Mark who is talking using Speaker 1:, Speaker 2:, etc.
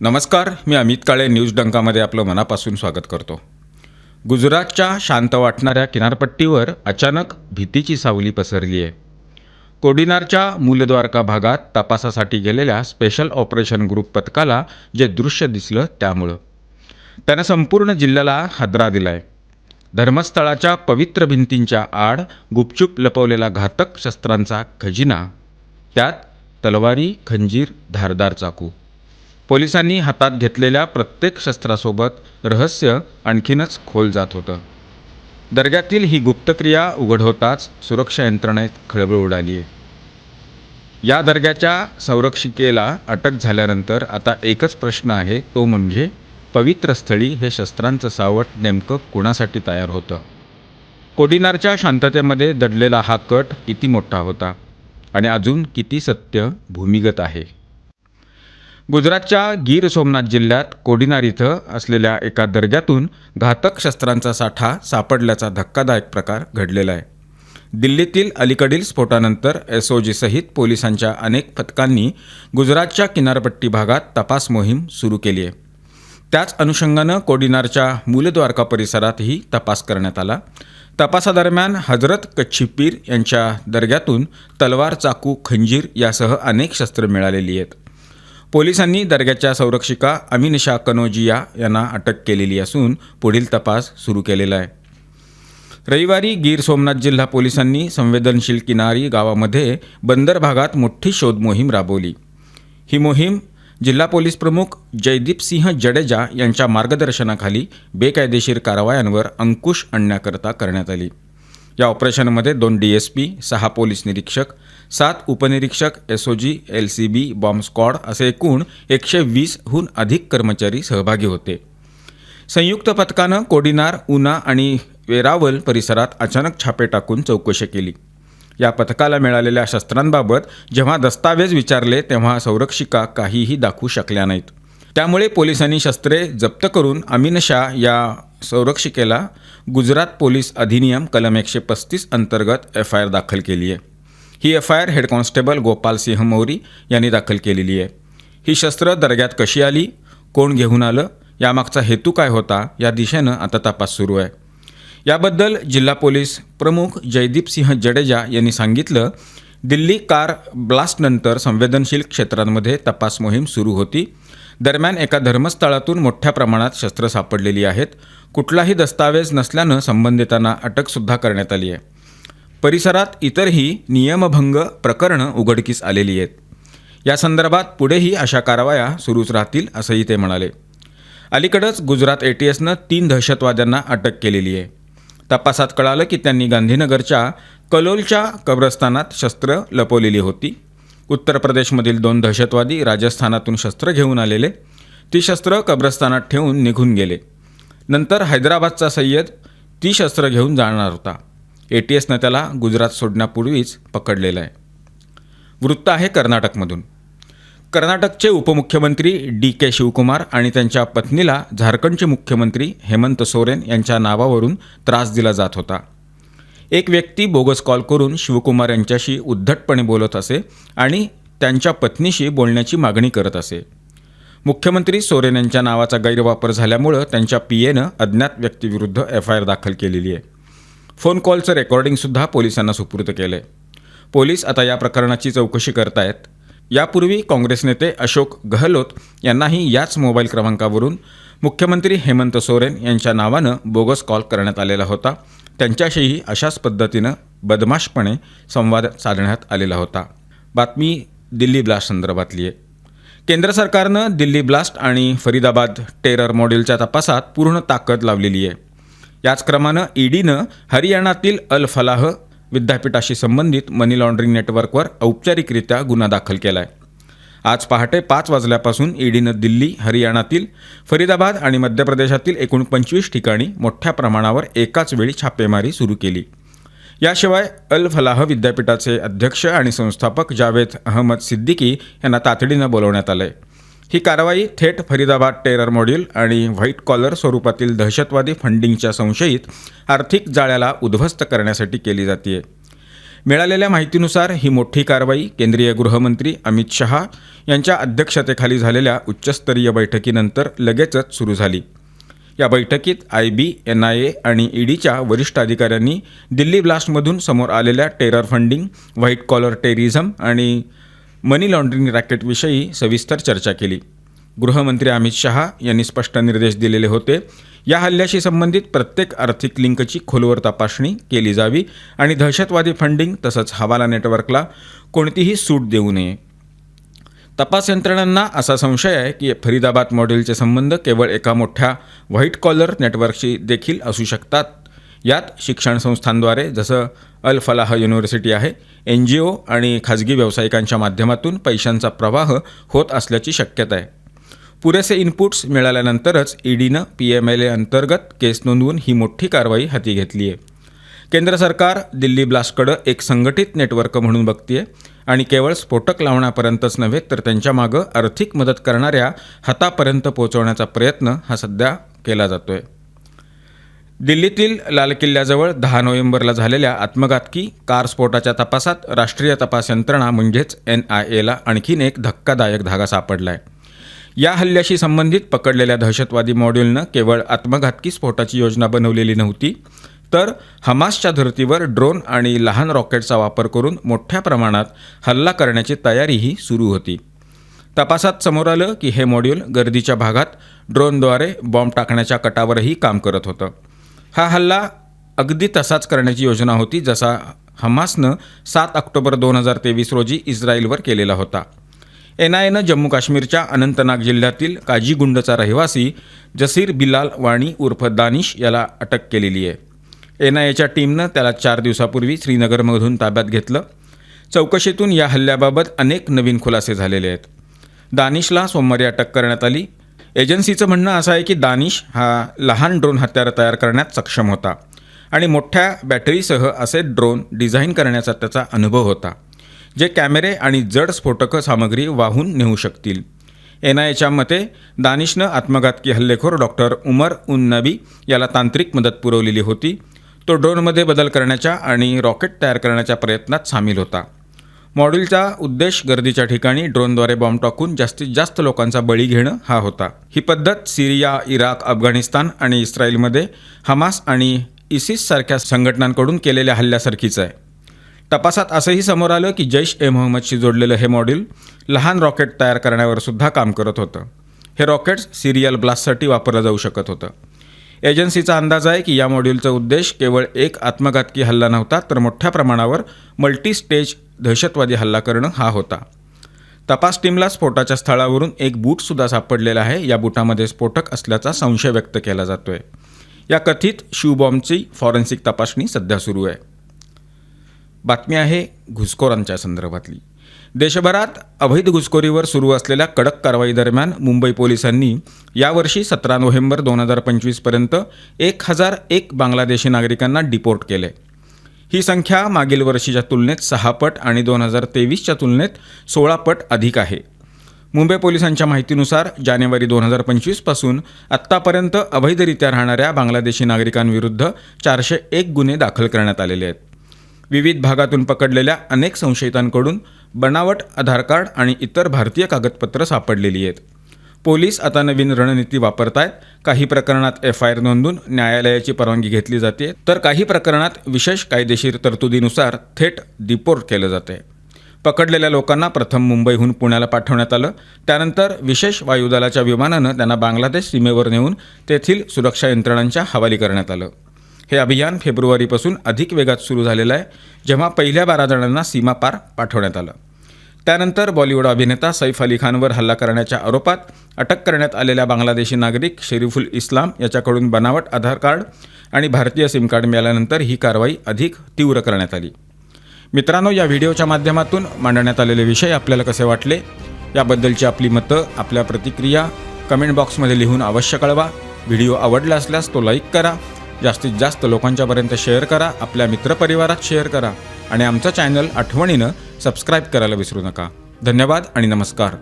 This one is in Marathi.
Speaker 1: नमस्कार मी अमित काळे न्यूज डंकामध्ये आपलं मनापासून स्वागत करतो. गुजरातच्या शांत वाटणाऱ्या किनारपट्टीवर अचानक भीतीची सावली पसरली आहे कोडिनारच्या मूलद्वारका भागात तपासासाठी गेलेल्या स्पेशल ऑपरेशन ग्रुप पथकाला जे दृश्य दिसलं त्यामुळं. त्यानं संपूर्ण जिल्ह्याला हादरा दिलाय. धर्मस्थळाच्या पवित्र भिंतींच्या आड गुपचूप लपवलेला घातक शस्त्रांचा खजिना त्यात तलवारी खंजीर धारदार चाकू पोलिसांनी हातात घेतलेल्या प्रत्येक शस्त्रासोबत रहस्य आणखीनच खोल जात होतं. दर्ग्यातील ही गुप्तक्रिया उघड होताच सुरक्षा यंत्रणेत खळबळ उडाली. आहे या दर्ग्याच्या संरक्षिकेला अटक झाल्यानंतर आता एकच प्रश्न आहे तो म्हणजे पवित्र स्थळी हे शस्त्रांचं सावट नेमकं कुणासाठी तयार होतं? कोडिनारच्या शांततेमध्ये दडलेला हा कट किती मोठा होता? आणि अजून किती सत्य भूमिगत आहे? गुजरातच्या गीर सोमनाथ जिल्ह्यात कोडिनार इथं असलेल्या एका दर्ग्यातून घातक शस्त्रांचा साठा सापडल्याचा धक्कादायक प्रकार घडलेला आहे. दिल्लीतील अलीकडील स्फोटानंतर एस ओ जीसहित पोलिसांच्या अनेक पथकांनी गुजरातच्या किनारपट्टी भागात तपास मोहीम सुरू केली आहे. त्याच अनुषंगानं कोडिनारच्या मूलद्वारका परिसरातही तपास करण्यात आला. तपासादरम्यान हजरत कच्छी पीर यांच्या दर्ग्यातून तलवार चाकू खंजीर यासह अनेक शस्त्र मिळालेली आहेत. पोलिसांनी दर्ग्याच्या संरक्षिका अमिनशा कनोजिया यांना अटक केलेली असून पुढील तपास सुरू केलेला आहे. रविवारी गीर सोमनाथ जिल्हा पोलिसांनी संवेदनशील किनारी गावामध्ये बंदर भागात मोठी शोध मोहीम राबवली. ही मोहीम जिल्हा पोलीस प्रमुख जयदीप सिंह जडेजा यांच्या मार्गदर्शनाखाली बेकायदेशीर कारवायांवर अंकुश आणण्याकरता करण्यात आली. या ऑपरेशनमध्ये दोन डी एस पी सहा पोलीस निरीक्षक सात उपनिरीक्षक S O G L C B bomb squad असे एकूण एकशे वीसहून अधिक कर्मचारी सहभागी होते. संयुक्त पथकानं कोडिनार उना आणि वेरावल परिसरात अचानक छापे टाकून चौकशी केली. या पथकाला मिळालेल्या शस्त्रांबाबत जेव्हा दस्तावेज विचारले तेव्हा संरक्षिका काहीही दाखवू शकल्या नाहीत. त्यामुळे पोलिसांनी शस्त्रे जप्त करून अमीन शाह या संरक्षिकेला गुजरात पोलीस अधिनियम कलम एकशे पस्तीस अंतर्गत एफ आय आर दाखल केली आहे ही F I R head constable Gopal Singh Mauri यांनी दाखल केलेली आहे. ही शस्त्र दर्ग्यात कशी आली कोण घेऊन आलं यामागचा हेतू काय होता या दिशेनं आता तपास सुरू आहे. याबद्दल जिल्हा पोलीस प्रमुख जयदीप सिंह जडेजा यांनी सांगितलं दिल्ली कार ब्लास्टनंतर संवेदनशील क्षेत्रांमध्ये तपास मोहीम सुरू होती. दरम्यान एका धर्मस्थळातून मोठ्या प्रमाणात शस्त्र सापडलेली आहेत. कुठलाही दस्तावेज नसल्यानं संबंधितांना अटकसुद्धा करण्यात आली आहे. परिसरात इतरही नियमभंग प्रकरणं उघडकीस आलेली आहेत. या संदर्भात पुढेही अशा कारवाया सुरूच राहतील असंही ते म्हणाले. अलीकडंच गुजरात ए टी एसनं तीन दहशतवाद्यांना अटक केलेली आहे. तपासात कळालं की त्यांनी गांधीनगरच्या कलोलच्या कब्रस्तानात शस्त्र लपवलेली होती. उत्तर प्रदेशमधील दोन दहशतवादी राजस्थानातून शस्त्र घेऊन आलेले. ती शस्त्र कब्रस्तानात ठेवून निघून गेले. नंतर हैदराबादचा सय्यद ती शस्त्र घेऊन जाणार होता. ए टी एसनं त्याला गुजरात सोडण्यापूर्वीच पकडलेलं आहे. वृत्त आहे कर्नाटकमधून. कर्नाटकचे उपमुख्यमंत्री डी के शिवकुमार आणि त्यांच्या पत्नीला झारखंडचे मुख्यमंत्री हेमंत सोरेन यांच्या नावावरून त्रास दिला जात होता. एक व्यक्ती बोगस कॉल करून शिवकुमार यांच्याशी उद्धटपणे बोलत असे आणि त्यांच्या पत्नीशी बोलण्याची मागणी करत असे. मुख्यमंत्री सोरेन यांच्या नावाचा गैरवापर झाल्यामुळं त्यांच्या पी एनं अज्ञात व्यक्तीविरुद्ध एफ आय आर दाखल केलेली आहे. फोन कॉलचं रेकॉर्डिंगसुद्धा पोलिसांना सुपूर्द केलं आहे पोलीस आता या प्रकरणाची चौकशी करतायत. यापूर्वी काँग्रेस नेते अशोक गहलोत यांनाही याच मोबाईल क्रमांकावरून मुख्यमंत्री हेमंत सोरेन यांच्या नावानं बोगस कॉल करण्यात आलेला होता. त्यांच्याशीही अशाच पद्धतीनं बदमाशपणे संवाद साधण्यात आलेला होता. बातमी दिल्ली ब्लास्ट संदर्भातली आहे. केंद्र सरकारनं दिल्ली ब्लास्ट आणि फरीदाबाद टेरर मॉडेलच्या तपासात पूर्ण ताकद लावलेली आहे. याच क्रमानं ईडीनं हरियाणातील अल फलाह विद्यापीठाशी संबंधित मनी लॉन्ड्रिंग नेटवर्कवर औपचारिकरित्या गुन्हा दाखल केला आहे आज पहाटे पाच वाजल्यापासून ईडीनं दिल्ली हरियाणातील फरीदाबाद आणि मध्य प्रदेशातील एकूण पंचवीस ठिकाणी मोठ्या प्रमाणावर एकाच वेळी छापेमारी सुरू केली. याशिवाय अल फलाह विद्यापीठाचे अध्यक्ष आणि संस्थापक जावेद अहमद सिद्दीकी यांना तातडीनं बोलवण्यात आलं आहे ही कारवाई थेट फरीदाबाद टेरर मॉड्यूल आणि व्हाईट कॉलर स्वरूपातील दहशतवादी फंडिंगच्या संशयित आर्थिक जाळ्याला उद्ध्वस्त करण्यासाठी केली जाते मिळालेल्या माहितीनुसार ही मोठी कारवाई केंद्रीय गृहमंत्री अमित शहा यांच्या अध्यक्षतेखाली झालेल्या उच्चस्तरीय बैठकीनंतर लगेचच सुरू झाली. या बैठकीत I B N I A आणि ईडीच्या वरिष्ठ अधिकाऱ्यांनी दिल्ली ब्लास्टमधून समोर आलेल्या terror funding white collar terrorism आणि मनी लॉन्ड्रिंग रॅकेटविषयी सविस्तर चर्चा केली. गृहमंत्री अमित शहा यांनी स्पष्ट निर्देश दिलेले होते. या हल्ल्याशी संबंधित प्रत्येक आर्थिक लिंकची खोलवर तपासणी केली जावी आणि दहशतवादी फंडिंग तसंच हवाला नेटवर्कला कोणतीही सूट देऊ नये. तपास यंत्रणांना असा संशय आहे की फरीदाबाद मॉडेलचे संबंध केवळ एका मोठ्या व्हाईट कॉलर नेटवर्कशी देखील असू शकतात. यात शिक्षण संस्थांद्वारे जसं अल फलाह युनिव्हर्सिटी आहे एन जी ओ आणि खाजगी व्यावसायिकांच्या माध्यमातून पैशांचा प्रवाह होत असल्याची शक्यता आहे. पुरेसे इनपुट्स मिळाल्यानंतरच ईडीनं पी एम एल ए अंतर्गत केस नोंदवून ही मोठी कारवाई हाती घेतली आहे. केंद्र सरकार दिल्ली ब्लास्टकडं एक संघटित नेटवर्क म्हणून बघतीये आणि केवळ स्फोटक लावण्यापर्यंतच नव्हे तर त्यांच्या मागं आर्थिक मदत करणाऱ्या हातापर्यंत पोहोचवण्याचा प्रयत्न हा सध्या केला जातोय. दिल्लीतील लाल किल्ल्याजवळ दहा नोव्हेंबरला झालेल्या आत्मघातकी कार स्फोटाच्या तपासात राष्ट्रीय तपास यंत्रणा म्हणजेच एन आय एला आणखीन एक धक्कादायक धागा सापडला आहे या हल्ल्याशी संबंधित पकडलेल्या दहशतवादी मॉड्यूलनं केवळ आत्मघातकी स्फोटाची योजना बनवलेली नव्हती तर हमासच्या धर्तीवर ड्रोन आणि लहान रॉकेटचा वापर करून मोठ्या प्रमाणात हल्ला करण्याची तयारीही सुरू होती. तपासात समोर आलं की हे मॉड्यूल गर्दीच्या भागात ड्रोनद्वारे बॉम्ब टाकण्याच्या कटावरही काम करत होतं. हा हल्ला अगदी तसाच करण्याची योजना होती जसा हमासनं सात ऑक्टोबर दोन हजार तेवीस रोजी इस्रायलवर केलेला होता. एन आय एनं जम्मू काश्मीरच्या अनंतनाग जिल्ह्यातील काजीगुंडचा रहिवासी जसीर बिलाल वाणी उर्फ दानिश याला अटक केलेली आहे. एन आय एच्या टीमनं त्याला चार दिवसापूर्वी श्रीनगरमधून ताब्यात घेतलं. चौकशीतून या हल्ल्याबाबत अनेक नवीन खुलासे झालेले आहेत. दानिशला सोमवारी अटक करण्यात आली. एजन्सीचं म्हणणं असं आहे की दानिश हा लहान ड्रोन हत्यारं तयार करण्यात सक्षम होता आणि मोठ्या बॅटरीसह असे ड्रोन डिझाईन करण्याचा त्याचा अनुभव होता जे कॅमेरे आणि जड स्फोटकं सामग्री वाहून नेऊ शकतील. एन आय एच्या मते दानिशनं आत्मघातकी हल्लेखोर डॉक्टर उमर उन नबी याला तांत्रिक मदत पुरवलेली होती. तो ड्रोनमध्ये बदल करण्याच्या आणि रॉकेट तयार करण्याच्या प्रयत्नात सामील होता. मॉड्यूलचा उद्देश गर्दीच्या ठिकाणी ड्रोनद्वारे बॉम्ब टाकून जास्तीत जास्त लोकांचा बळी घेणं हा होता. ही पद्धत सिरिया इराक अफगाणिस्तान आणि इस्रायलमध्ये हमास आणि इसिस सारख्या संघटनांकडून केलेल्या हल्ल्यासारखीच आहे. तपासात असंही समोर आलं की जैश ए मोहम्मदशी जोडलेलं हे मॉड्यूल लहान रॉकेट तयार करण्यावर सुद्धा काम करत होतं. हे रॉकेट्स सिरियल ब्लास्टसाठी वापरलं जाऊ शकत होतं. एजन्सीचा अंदाज आहे की या मॉड्यूलचा उद्देश केवळ एक आत्मघातकी हल्ला नव्हता तर मोठ्या प्रमाणावर मल्टी स्टेज दहशतवादी हल्ला करणं हा होता. तपास टीमला स्फोटाच्या स्थळावरून एक बूटसुद्धा सापडलेला आहे. या बुटामध्ये स्फोटक असल्याचा संशय व्यक्त केला जातो आहे या कथित शिवबॉम्बची फॉरेन्सिक तपासणी सध्या सुरू आहे. बातमी आहे घुसखोरांच्या संदर्भातली. देशभरात अवैध घुसखोरीवर सुरू असलेल्या कडक कारवाई दरम्यान मुंबई पोलिसांनी यावर्षी सतरा नोव्हेंबर दोन हजार पंचवीसपर्यंत एक हजार एक बांगलादेशी नागरिकांना डिपोर्ट केले. ही संख्या मागील वर्षीच्या तुलनेत सहा पट आणि दोन हजार तेवीसच्या तुलनेत सोळा पट अधिक आहे. मुंबई पोलिसांच्या माहितीनुसार जानेवारी दोन हजार पंचवीसपासून आत्तापर्यंत अवैधरित्या राहणाऱ्या बांगलादेशी नागरिकांविरुद्ध चारशे एक गुन्हे दाखल करण्यात आलेले आहेत. विविध भागातून पकडलेल्या अनेक संशयितांकडून बनावट आधार कार्ड आणि इतर भारतीय कागदपत्रं सापडलेली आहेत. पोलीस आता नवीन रणनीती वापरत आहेत काही प्रकरणात एफ आय आर नोंदून न्यायालयाची परवानगी घेतली जाते. तर काही प्रकरणात विशेष कायदेशीर तरतुदीनुसार थेट डिपोर्ट केलं जाते. पकडलेल्या लोकांना प्रथम मुंबईहून पुण्याला पाठवण्यात आलं. त्यानंतर विशेष वायुदलाच्या विमानानं त्यांना बांगलादेश सीमेवर नेऊन तेथील सुरक्षा यंत्रणांच्या हवाली करण्यात आलं. हे अभियान फेब्रुवारीपासून अधिक वेगात सुरू झालेलं आहे जेव्हा पहिल्या बारा जणांना सीमापार पाठवण्यात आलं. त्यानंतर बॉलिवूड अभिनेता सैफ अली खानवर हल्ला करण्याच्या आरोपात अटक करण्यात आलेल्या बांगलादेशी नागरिक शरीफुल इस्लाम याच्याकडून बनावट आधार कार्ड आणि भारतीय सिम कार्ड मिळाल्यानंतर ही कारवाई अधिक तीव्र करण्यात आली. मित्रांनो या व्हिडिओच्या माध्यमातून मांडण्यात आलेले विषय आपल्याला कसे वाटले याबद्दलची आपली मतं आपल्या प्रतिक्रिया कमेंट बॉक्समध्ये लिहून अवश्य कळवा. व्हिडिओ आवडला असल्यास तो लाईक करा जास्तीत जास्त लोकांच्यापर्यंत शेअर करा आपल्या मित्रपरिवारात शेअर करा आणि आमचं चॅनल आठवणीनं सबस्क्राईब करायला विसरू नका. धन्यवाद आणि नमस्कार.